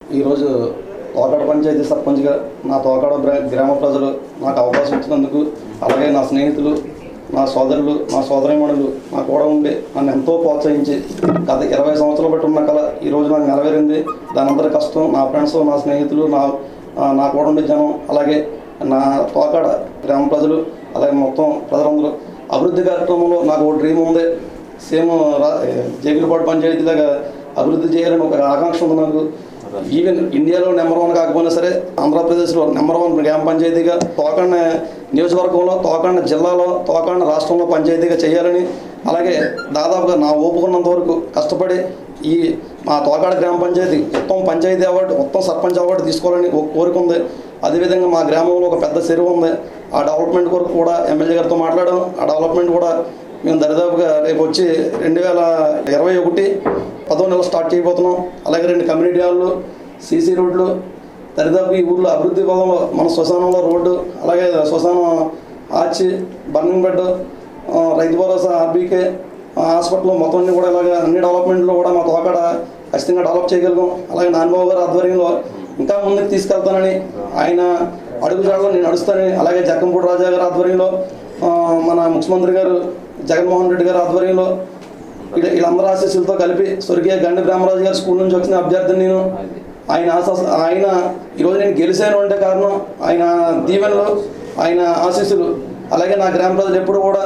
ఈరోజు తోకాడ పంచాయతీ సర్పంచ్గా నా తోకాడ గ్రామ ప్రజలు నాకు అవకాశం ఇచ్చినందుకు అలాగే నా స్నేహితులు నా సోదరులు నా సోదరిమణులు నా కూడా ఉండి నన్ను ఎంతో ప్రోత్సహించి గత ఇరవై సంవత్సరాలు బట్టి ఉన్న కళ ఈరోజు నాకు నెరవేరింది. దాని అందరి కష్టం నా ఫ్రెండ్స్ నా స్నేహితులు నా నా కూడా ఉండే జనం అలాగే నా తోకాడ గ్రామ ప్రజలు అలాగే మొత్తం ప్రజలందరూ. అభివృద్ధి కార్యక్రమంలో నాకు ఒక డ్రీమ్ ఉంది. సేమ్ రా జగిలిపాడు పంచాయతీలాగా అభివృద్ధి చేయాలని ఒక ఆకాంక్ష ఉంది నాకు. ఈవెన్ ఇండియాలో నెంబర్ వన్ కాకపోయినా సరే ఆంధ్రప్రదేశ్లో నెంబర్ వన్ గ్రామ పంచాయతీగా తోకండ నియోజకవర్గంలో తోకండ జిల్లాలో తోకండ రాష్ట్రంలో పంచాయతీగా చేయాలని అలాగే దాదాపుగా నా ఓపుకున్నంత వరకు కష్టపడి ఈ మా తోకాడ గ్రామ పంచాయతీ ఉత్తమ పంచాయతీ అవార్డు ఉత్తమ సర్పంచ్ అవార్డు తీసుకోవాలని ఒక కోరిక ఉంది. అదేవిధంగా మా గ్రామంలో ఒక పెద్ద చెరువు ఉంది. ఆ డెవలప్మెంట్ కొరకు కూడా ఎమ్మెల్యే గారితో మాట్లాడాం. ఆ డెవలప్మెంట్ కూడా మేము దరిదాపుగా రేపు వచ్చి రెండు వేల ఇరవై ఒకటి పదో నెల స్టార్ట్ చేయబోతున్నాం. అలాగే రెండు కమ్యూనిటీ హాళ్ళు సీసీ రోడ్లు దరిదాపు ఈ ఊర్లో అభివృద్ధి పదంలో మన శ్మశానంలో రోడ్డు అలాగే శ్మశానం arch burning bed Rythu Bharosa RBK hospital మొత్తం అన్ని కూడా ఇలాగ అన్ని డెవలప్మెంట్లో కూడా మా తోకాడ ఖచ్చితంగా డెవలప్ చేయగలిగాం. అలాగే నాన్నబాబు గారు ఆధ్వర్యంలో ఇంకా ముందుకు తీసుకెళ్తానని ఆయన అడుగుజాడలో నేను నడుస్తానని అలాగే జక్కంపూడి రాజా గారి ఆధ్వర్యంలో మన ముఖ్యమంత్రి గారు జగన్మోహన్ రెడ్డి గారి ఆధ్వర్యంలో వీళ్ళందరూ ఆశీస్సులతో కలిపి స్వర్గీయ గండి బ్రహ్మరాజు గారి స్కూల్ నుంచి వచ్చిన అభ్యర్థిని నేను. ఆయన ఆశ ఆయన ఈరోజు నేను గెలిచాను అంటే కారణం ఆయన దీవెనలు ఆయన ఆశీస్సులు. అలాగే నా గ్రామ ప్రజలు ఎప్పుడు కూడా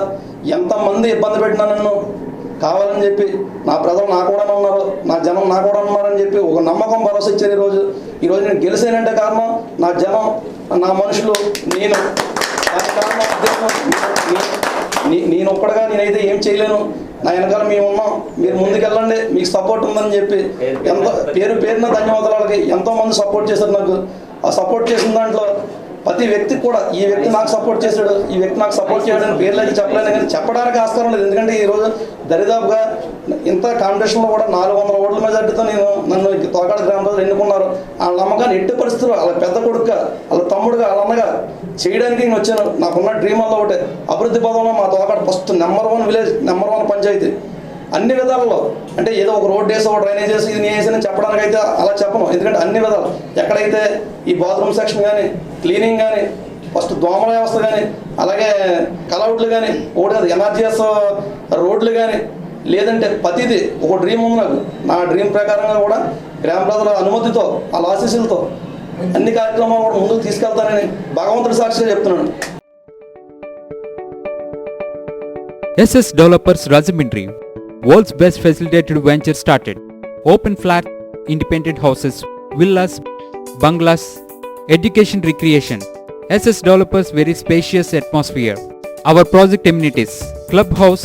ఎంతమంది ఇబ్బంది పెట్టినా నన్ను కావాలని చెప్పి నా ప్రజలు నా కూడా ఉన్నారు నా జనం నా కూడా ఉన్నారని చెప్పి ఒక నమ్మకం భరోసా ఇచ్చారు ఈరోజు. ఈరోజు నేను గెలిచానంటే కారణం నా జనం నా మనుషులు నేను. దాని కారణం నీ- నేను ఒక్కడగా నేనైతే ఏం చేయలేను. నా వెనకాల మేము ఉన్నాం మీరు ముందుకెళ్ళండి మీకు సపోర్ట్ ఉందని చెప్పి ఎంతో పేరు పేరున ధన్యవాదాలు వాళ్ళకి ఎంతోమంది సపోర్ట్ చేశారు నాకు. ఆ సపోర్ట్ చేసిన దాంట్లో ప్రతి వ్యక్తికి కూడా ఈ వ్యక్తి నాకు సపోర్ట్ చేశాడు ఈ వ్యక్తి నాకు సపోర్ట్ చేయడానికి పేర్లు అయితే చెప్పలేను కానీ చెప్పడానికి ఆస్కారం లేదు. ఎందుకంటే ఈరోజు దరిదాపుగా ఇంత కాంపిటీషన్లో కూడా నాలుగు వందల ఓట్ల మెజార్టీతో నేను నన్ను ఈ తోకాడ గ్రామ ప్రజలు ఎన్నుకున్నారు. వాళ్ళ నమ్మకాన్ని ఎట్టి పరిస్థితులు వాళ్ళ పెద్ద కొడుకుగా వాళ్ళ తమ్ముడుగా వాళ్ళ అన్నగా చేయడానికి నేను వచ్చాను. నాకున్న డ్రీమ్ వల్ల ఒకటే అభివృద్ధి పదంలో మా Thokada first number one village number one panchayat. అన్ని విధాలలో అంటే ఏదో ఒక రోడ్ వేసి ఒక డ్రైనేజ్ వేసి ఇది వేసి చెప్పడానికి అయితే అలా చెప్పను. ఎందుకంటే అన్ని విధాలు ఎక్కడైతే ఈ బాత్రూమ్ సెక్షన్ కానీ క్లీనింగ్ కానీ ఫస్ట్ దోమల వ్యవస్థ కానీ అలాగే కలౌడ్లు కానీ ఒకటి కాదు ఎన్ఆర్జీఎస్ రోడ్లు కానీ లేదంటే ప్రతిదీ ఒక డ్రీమ్ ఉంది నాకు నా డ్రీమ్ ప్రకారంగా కూడా గ్రామ ప్రజల అనుమతితో వాళ్ళ ఆశీస్సులతో అన్ని కార్యక్రమాలు కూడా ముందుకు తీసుకెళ్తానని భగవంతుడి సాక్షిగా చెప్తున్నాను SS Developers Rajamindri, world's best facilitated venture started. Open flat, independent houses, villas, bungalows, education recreation. SS Developers very spacious atmosphere. Our project amenities, clubhouse,